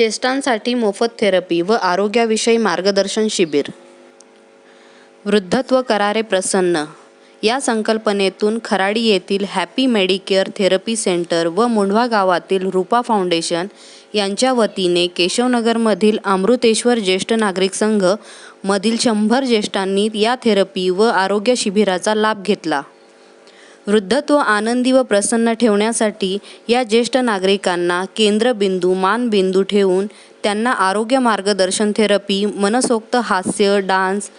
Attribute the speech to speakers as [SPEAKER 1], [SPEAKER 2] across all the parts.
[SPEAKER 1] ज्येष्ठांसाठी मोफत थेरपी व आरोग्याविषयी मार्गदर्शन शिबिर. वृद्धत्व करारे प्रसन्न. या संकल्पनेतून खराडी येथील हॅपी मेडिकेअर थेरपी सेंटर व मुंढवा गावातील रूपा फाउंडेशन यांच्या वतीने केशवनगरमधील अमृतेश्वर ज्येष्ठ नागरिक संघ मधील शंभर ज्येष्ठांनी या थेरपी व आरोग्य शिबिराचा लाभ घेतला. वृद्धत्व आनंदी व प्रसन्न ठेवण्यासाठी या ज्येष्ठ नागरिकांना केंद्रबिंदू मानबिंदू ठेवून त्यांना आरोग्य मार्गदर्शन थेरपी मनसोक्त हास्य डान्स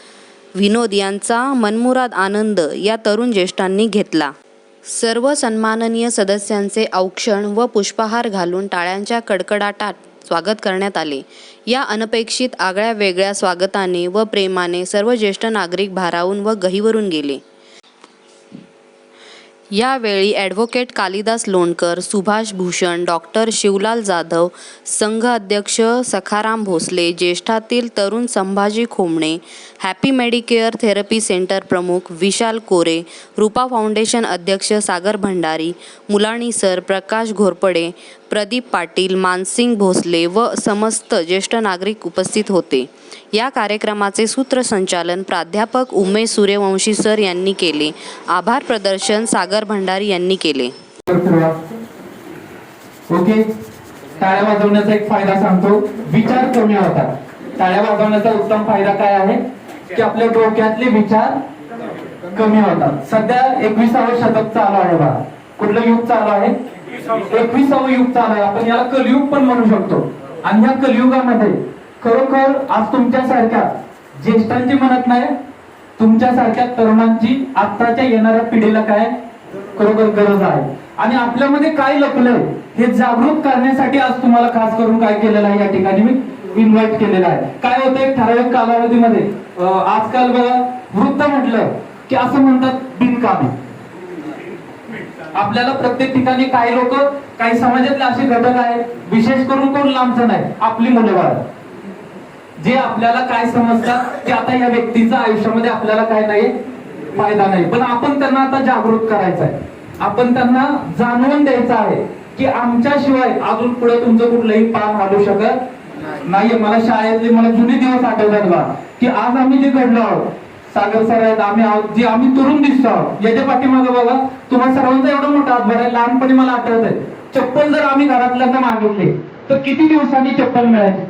[SPEAKER 1] विनोद यांचा मनमुराद आनंद या तरुण ज्येष्ठांनी घेतला. सर्व सन्माननीय सदस्यांचे औक्षण व पुष्पहार घालून टाळ्यांच्या कडकडाटात स्वागत करण्यात आले. या अनपेक्षित आगळ्या वेगळ्या स्वागताने व प्रेमाने सर्व ज्येष्ठ नागरिक भारावून व गहिवरून गेले. यावेळी ॲडव्होकेट कालिदास लोणकर सुभाष भूषण डॉक्टर शिवलाल जाधव संघ अध्यक्ष सखाराम भोसले ज्येष्ठातील तरुण Sambhaji Khomane happy medicare therapy centre प्रमुख विशाल कोरे रूपा फाउंडेशन अध्यक्ष सागर भंडारी मुलाणी सर प्रकाश घोरपडे प्रदीप पाटील मानसिंग भोसले व समस्त ज्येष्ठ नागरिक उपस्थित होते. या कार्यक्रमाचे सूत्रसंचालन प्राध्यापक उमेश सूर्यवंशी सर यांनी केले. आभार प्रदर्शन सागर भंडारी यांनी केले.
[SPEAKER 2] ओके? टाळ्या वाजवण्याचा एक फायदा सांगतो. विचार कमी होतात टाळ्या वाजवण्याचा उत्तम फायदा काय आहे? की आपल्या डोक्यातले विचार कमी होतात. सध्या एकविसावं शतक चालू आहे बा कुठलं युग चालू आहे? एकविसावं युग चालू आहे. आपण याला कलयुग पण म्हणू शकतो. आणि ह्या कलियुगामध्ये खरोखर आज तुमच्यासारख्या ज्येष्ठांची म्हणत नाही तुमच्यासारख्या तरुणांची आत्ताच्या येणाऱ्या पिढीला काय? खरोखर गरज आहे. आणि आपल्यामध्ये काय लपलंय हे जागृत करण्यासाठी आज तुम्हाला खास करून काय केलेलं आहे या ठिकाणी मी इन्व्हाइट केलेलं आहे. काय होतं एक ठराविक कालावधीमध्ये आजकाल बघा वृद्ध म्हटलं की असं म्हणतात बिनकामी. आपल्याला प्रत्येक ठिकाणी काही लोक काही समाजातले असे घटक आहेत विशेष करून कोण लांबचं नाही आपली मुलं बाळ. जे आपल्याला काय समजतात की आता या व्यक्तीचं आयुष्यामध्ये आपल्याला काय नाही फायदा नाही. पण आपण त्यांना आता जागृत करायचं आहे. आपण त्यांना जाणवून द्यायचं आहे की आमच्याशिवाय अजून पुढे तुमचं कुठलंही पान हालू शकत नाहीये. मला शाळेतले मला जुने दिवस आठवतात बा की आज आम्ही जे घडलो आहोत सागर सर आहेत आम्ही आहोत जे आम्ही तरुण दिसतो आहोत याच्या पाठीमागे बघा तुम्हाला सर्वांचा एवढा मोठा हातभार आहे लहानपणी मला आठवत आहे. चप्पल जर आम्ही घरातल्यांना मागितले तर किती दिवसांनी चप्पल मिळायची